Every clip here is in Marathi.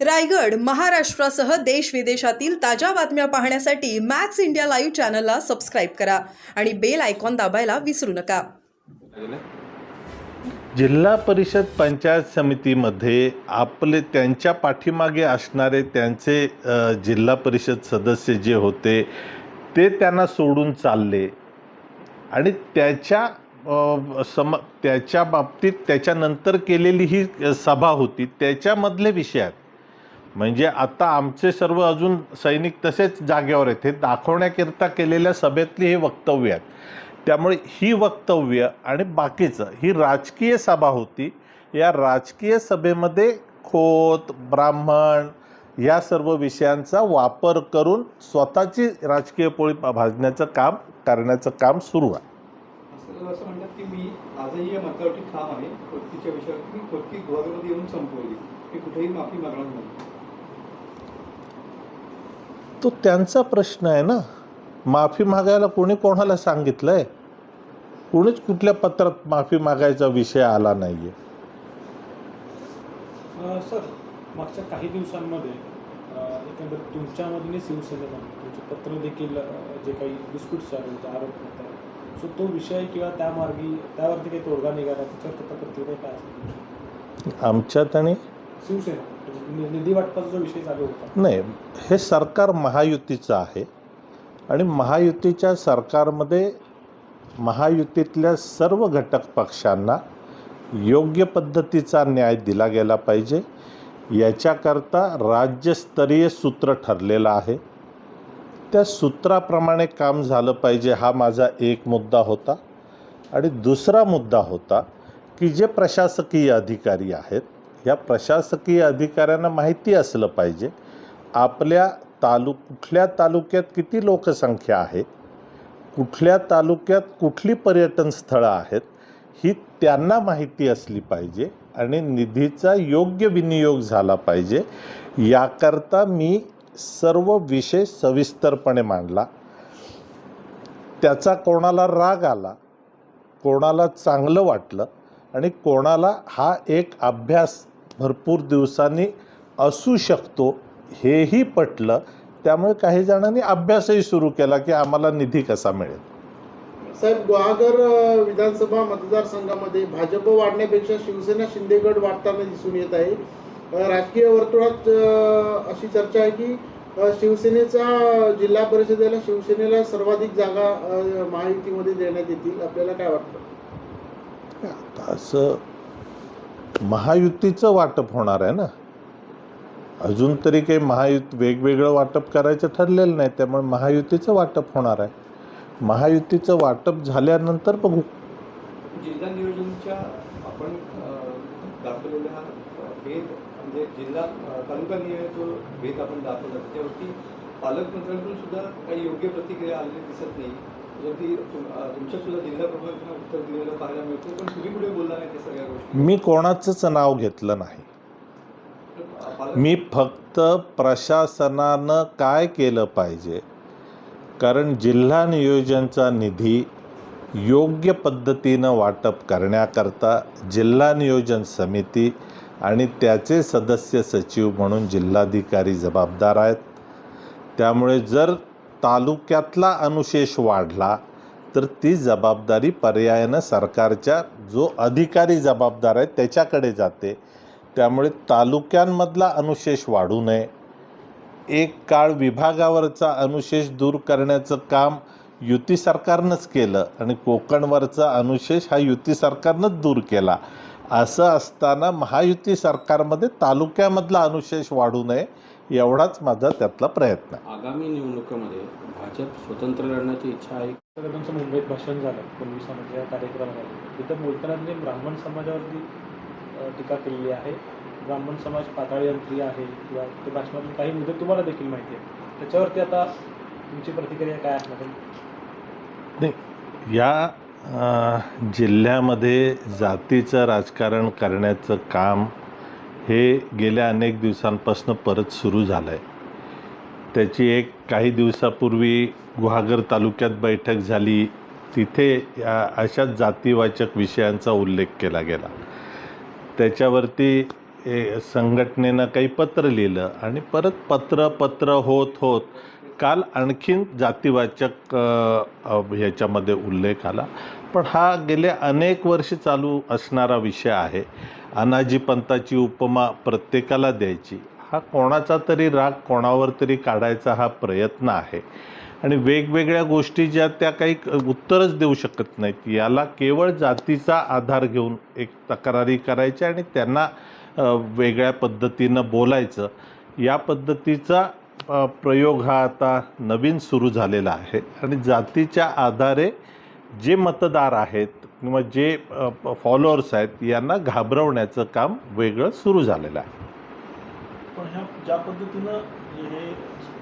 रायगड महाराष्ट्रासह देश विदेशातील ताज्या बातम्या पाहण्यासाठी मॅक्स इंडिया लाईव्ह चॅनलला सबस्क्राईब करा आणि बेल आयकॉन दाबायला विसरू नका. जिल्हा परिषद पंचायत समितीमध्ये आपले त्यांच्या पाठीमागे असणारे त्यांचे जिल्हा परिषद सदस्य जे होते ते त्यांना सोडून चालले. आणि त्याच्या सम त्याच्या बाबतीत त्याच्यानंतर केलेली ही सभा होती त्याच्यामधले विषयात म्हणजे आता आमचे सर्व अजून सैनिक तसेच जागेवर आहेत. हे दाखवण्याकरिता केलेल्या सभेतली हे वक्तव्य आहेत. त्यामुळे ही वक्तव्य आणि बाकीचं ही राजकीय सभा होती या राजकीय सभेमध्ये खोत ब्राह्मण या सर्व विषयांचा वापर करून स्वतःची राजकीय पोळी भाजण्याचं काम करण्याचं काम सुरू आहे. असं म्हणतात की मी आजही या मतावरती ठाम आहे. येऊन संपवली. मी कुठेही माफी मागणार नाही. तो त्यांचा प्रश्न आहे ना. माफी मागायला कोणी कोणाला सांगितलं आहे कोणीच कुठल्या पत्रात माफी मागायचा विषय आला नाही आहे सर मागच्या काही दिवसांमध्ये अ, एकंदरीत तुमच्यामधून शिवसेनेमध्ये तुमचे पत्र देखील जे काही डिस्प्यूट्स आले होते आरोप होत सो तो विषय किंवा त्या मार्गी त्यावरती काही तोडगा निघाला त्याच्यावर प्रतिक्रिया काय असेल? आमच्यात आणि शिवसेना. म्हणजे निधी वाटपाचा जो विषय चालू होता. नाही हे सरकार महायुतीचं आहे आणि महायुतीच्या सरकारमध्ये महायुतीतल्या सर्व घटक पक्षांना योग्य पद्धतीचा न्याय दिला गेला पाहिजे. याच्याकरता राज्यस्तरीय सूत्र ठरलेलं आहे. त्या सूत्राप्रमाणे काम झालं पाहिजे हा माझा एक मुद्दा होता. आणि दुसरा मुद्दा होता की जे प्रशासकीय अधिकारी आहेत या प्रशासकीय अधिकाऱ्यांना माहिती असलं पाहिजे. आपल्या तालु कुठल्या तालुक्यात किती लोकसंख्या आहे कुठल्या तालुक्यात कुठली पर्यटन स्थळं आहेत? ही त्यांना माहिती असली पाहिजे आणि निधीचा योग्य विनियोग झाला पाहिजे. याकरता मी सर्व विषय सविस्तरपणे मांडला. त्याचा कोणाला राग आला कोणाला चांगलं वाटलं आणि कोणाला हा एक अभ्यास भरपूर दिवसांनी असू शकतो हेही पटलं. त्यामुळे काही जणांनी अभ्यासही सुरू केला की आम्हाला निधी कसा मिळेल? साहेब गुहागर विधानसभा मतदारसंघामध्ये भाजप वाढण्यापेक्षा शिवसेना शिंदेगड वाढताना दिसून येत आहे. राजकीय वर्तुळात अशी चर्चा आहे की शिवसेनेचा जिल्हा परिषदेला शिवसेनेला सर्वाधिक जागा महायुतीमध्ये देण्यात येतील. आपल्याला काय वाटतं? आता असं महायुतीचं वाटप होणार आहे ना? अजून तरी काही महायुत वेगवेगळं वाटप करायचं ठरलेलं नाही त्यामुळे महायुतीचं वाटप होणार आहे. महायुतीचं वाटप झाल्यानंतर बघू. जिल्हा नियोजनच्या आपण अं, दाखवलेला हा भेद म्हणजे जिल्हा तालुका नियोजन जो भेद आपण दाखवला त्यावरती पालकमंत्र्यांकडून सुद्धा काही योग्य प्रतिक्रिया आलेली दिसत नाही. मी कोणाचंच नाव घेतलं नाही. मी फक्त प्रशासनानं काय केलं पाहिजे? कारण जिल्हा नियोजनचा निधी योग्य पद्धतीनं वाटप करण्याकरता जिल्हा नियोजन समिती आणि त्याचे सदस्य सचिव म्हणून जिल्हाधिकारी जबाबदार आहेत. त्यामुळे जर तालुक्यातला अनुशेष वाढला तर ती जबाबदारी पर्यायानं सरकारच्या जो अधिकारी जबाबदार आहे त्याच्याकडे जाते. त्यामुळे तालुक्यांमधला अनुशेष वाढू नये. एक काळ विभागावरचा अनुशेष दूर करण्याचं काम युती सरकारनंच केलं आणि कोकणवरचा अनुशेष हा युती सरकारनंच दूर केला. असं असताना महायुती सरकारमध्ये तालुक्यामधला अनुशेष वाढू नये. एवढाच माझा त्यातला प्रयत्न. आहे आगामी निवडणुकीमध्ये भाजप स्वतंत्र लढण्याची इच्छा आहे. तर तुमचं मुंबईत भाषण झालं. पोलिसांच्या कार्यक्रमामध्ये. तिथं बोलताना त्यांनी ब्राह्मण समाजावरती टीका केलेली आहे ब्राह्मण समाज पाताळी यंत्री आहे किंवा ते भाषणातले काही मुद्दे तुम्हाला देखील माहिती आहे त्याच्यावरती आता तुमची प्रतिक्रिया काय असणार आहे? या जिल्ह्यामध्ये जातीचं राजकारण करण्याचं काम हे गेल्या अनेक दिवसांपासून परत सुरू झालं आहे त्याची एक काही दिवसापूर्वी गुहागर तालुक्यात बैठक झाली. तिथे या अशाच जातीवाचक विषयांचा उल्लेख केला गेला. त्याच्यावरती संघटनेनं काही पत्र लिहिलं आणि परत पत्र पत्र होत होत काल आणखीन जातीवाचक ह्याच्यामध्ये उल्लेख आला. पण हा गेले अनेक वर्ष चालू असणारा विषय आहे. अनाजी पंताची उपमा प्रत्येकाला द्यायची. हा कोणाचा तरी राग कोणावर तरी काढायचा हा प्रयत्न आहे. आणि वेगवेगळ्या गोष्टी ज्या त्या काही उत्तरच देऊ शकत नाहीत. याला केवळ जातीचा आधार घेऊन एक तक्रारी करायच्या आणि त्यांना वेगळ्या पद्धतीनं बोलायचं. या पद्धतीचा प्रयोग हा आता नवीन सुरू झालेला आहे. आणि जातीच्या आधारे जे मतदार आहेत किंवा जे फॉलोअर्स आहेत यांना घाबरवण्याचं काम वेगळं सुरू झालेलं आहे. पण ह्या ज्या पद्धतीनं हे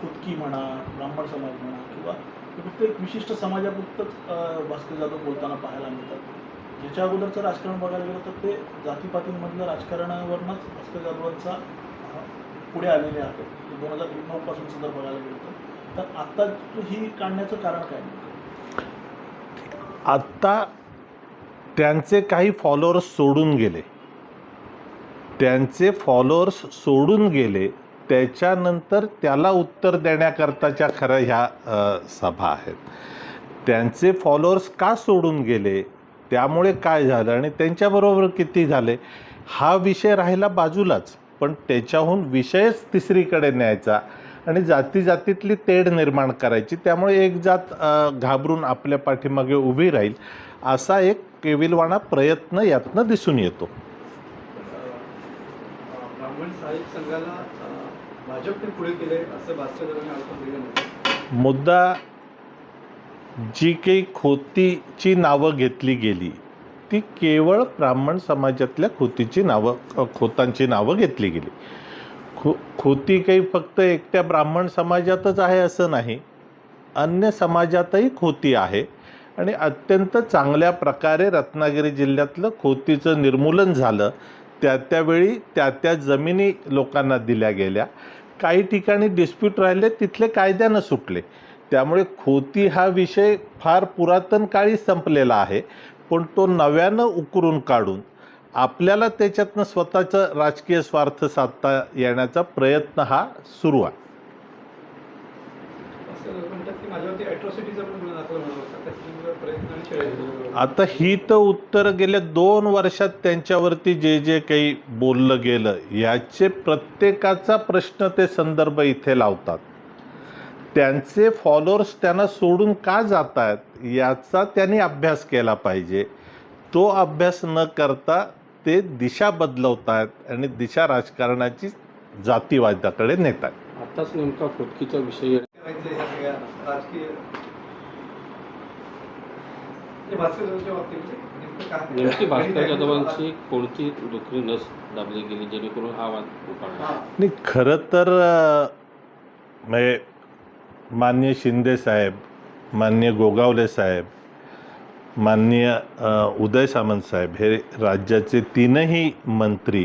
खुदकी म्हणा ब्राह्मण समाज म्हणा किंवा फक्त एक विशिष्ट समाजापुरतंच भास्कर जाधव बोलताना पाहायला मिळतात. ज्याच्या अगोदरचं राजकारण बघायला गेलं तर ते जातीपातींमधलं राजकारणावरनंच भास्कर जाधवांचा पुढे आलेले आहेत. दोन हजार नऊ पासून सुद्धा बघायला गेलं तर. आत्ता ही काढण्याचं कारण काय आत्ता त्यांचे काही फॉलोअर्स सोडून गेले. त्यांचे फॉलोअर्स सोडून गेले त्याच्यानंतर त्याला उत्तर देण्याकरताच्या खरं ह्या सभा आहेत. त्यांचे फॉलोअर्स का सोडून गेले? त्यामुळे काय झालं? आणि त्यांच्याबरोबर किती झाले? हा विषय राहिला बाजूलाच पण त्याच्याहून विषयच तिसरीकडे न्यायचा आणि जाती जातीतली तेढ निर्माण करायची. त्यामुळे एक जात घाबरून आपल्या पाठीमागे उभी राहील असा एक केविलवाणा प्रयत्न यातनं दिसून येतो. मुद्दा जी काही खोतीची नावं घेतली गेली ती केवळ ब्राह्मण समाजातल्या खोतीची नावं खोतांची नावं घेतली गेली. खो खोती काही फक्त एकट्या ब्राह्मण समाजातच आहे असं नाही अन्य समाजातही खोती आहे. आणि अत्यंत चांगल्या प्रकारे रत्नागिरी जिल्ह्यातलं खोतीचं निर्मूलन झालं. त्या त्यावेळी त्या त्या जमिनी लोकांना दिल्या गेल्या. काही ठिकाणी डिस्प्यूट राहिले तिथले कायद्यानं सुटले. त्यामुळे खोती हा विषय फार पुरातन काळी संपलेला आहे पण तो नव्यानं उकरून काढून आपल्याला त्याच्यातनं स्वतःचं राजकीय स्वार्थ साधता येण्याचा प्रयत्न हा सुरू आहे असं म्हणतात की माझ्यावरती अॅट्रॉसिटीचा पण गुन्हा दाखल होणार होता त्याच्यामुळे प्रयत्न आणि छेड आता ही तर उत्तर गेल्या दोन वर्षात त्यांच्यावरती जे जे काही बोललं गेलं याचे प्रत्येकाचा प्रश्न ते संदर्भ इथे लावतात. त्यांचे फॉलोअर्स त्यांना सोडून का जात आहेत याचा त्यांनी अभ्यास केला पाहिजे. तो अभ्यास न करता ते दिशा बदलवत आहेत आणि दिशा राजकारणाची जातीवादाकडे नेत आहेत आत्ताच नेमका खुदकीचा विषय राजकीय भास्कर जाधवच्या बाबतीमध्ये नेमकं काय? नेमकी भास्कर जाधवांची कोणती दुखरी नस दाबली गेली जेणेकरून हा वाद उफाळला. नाही खरं तर म्हणजे माननीय शिंदे साहेब माननीय गोगावले साहेब माननीय उदय सामंत साहेब हे राज्याचे तीनही मंत्री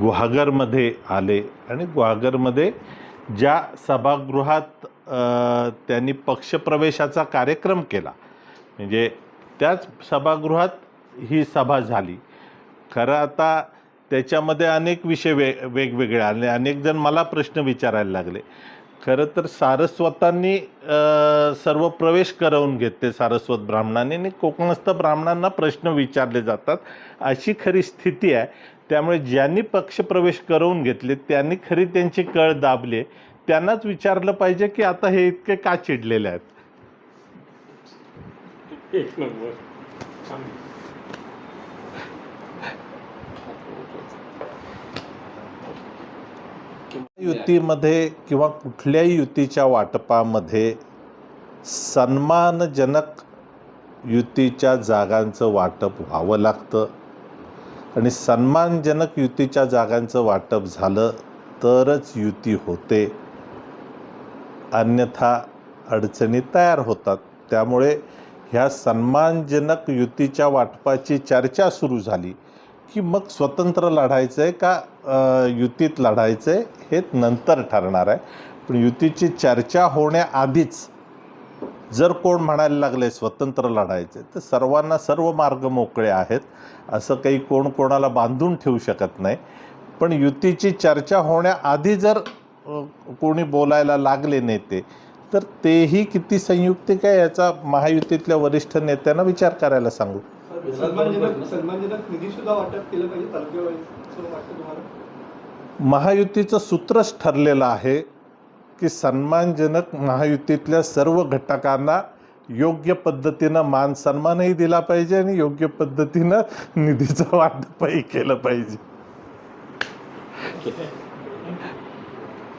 गुहागरमध्ये आले आणि गुहागरमध्ये ज्या सभागृहात त्यांनी पक्षप्रवेशाचा कार्यक्रम केला. म्हणजे त्याच सभागृहात ही सभा झाली. खरं आता त्याच्यामध्ये अनेक विषय वे वेगवेगळे आले. अनेक जण मला प्रश्न विचारायला लागले. खरं तर सारस्वतांनी सर्व प्रवेश करवून घेतले सारस्वत ब्राह्मणांनी आणि कोकणस्थ ब्राह्मणांना प्रश्न विचारले जातात. अशी खरी स्थिती आहे. त्यामुळे ज्यांनी पक्षप्रवेश करवून घेतले त्यांनी खरी त्यांची कळ दाबले त्यांनाच विचारलं पाहिजे की आता हे इतके का चिडलेले आहेत? एक नंबर. युतीमध्ये किंवा कुठल्याही युतीच्या वाटपामध्ये सन्मानजनक युतीच्या जागांचं वाटप व्हावं लागतं. आणि सन्मानजनक युतीच्या जागांचं वाटप झालं तरच युती होते. अन्यथा अडचणी तयार होतात. त्यामुळे ह्या सन्मानजनक युतीच्या वाटपाची चर्चा सुरू झाली की मग स्वतंत्र लढायचं आहे का युतीत लढायचं आहे हे नंतर ठरणार आहे. पण युतीची चर्चा होण्याआधीच जर कोण म्हणायला लागले स्वतंत्र लढायचे तर सर्वांना सर्व मार्ग मोकळे आहेत असं काही कोण कोणाला बांधून ठेवू शकत नाही. पण युतीची चर्चा होण्याआधी जर कोणी बोलायला लागले नेते तर तेही किती संयुक्तिक आहे याचा महायुतीतल्या वरिष्ठ नेत्यांना विचार करायला सांगू? सन्मानजनक सन्मानजनक निधी सुद्धा वाटप केलं पाहिजे तालुक्यावाईज असं वाटतं तुम्हाला? महायुतीचं सूत्रच ठरलेलं आहे की सन्मानजनक महायुतीतल्या सर्व घटकांना योग्य पद्धतीनं मान सन्मानही दिला पाहिजे आणि योग्य पद्धतीनं निधीचं वाटपही केलं पाहिजे.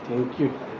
Thank you.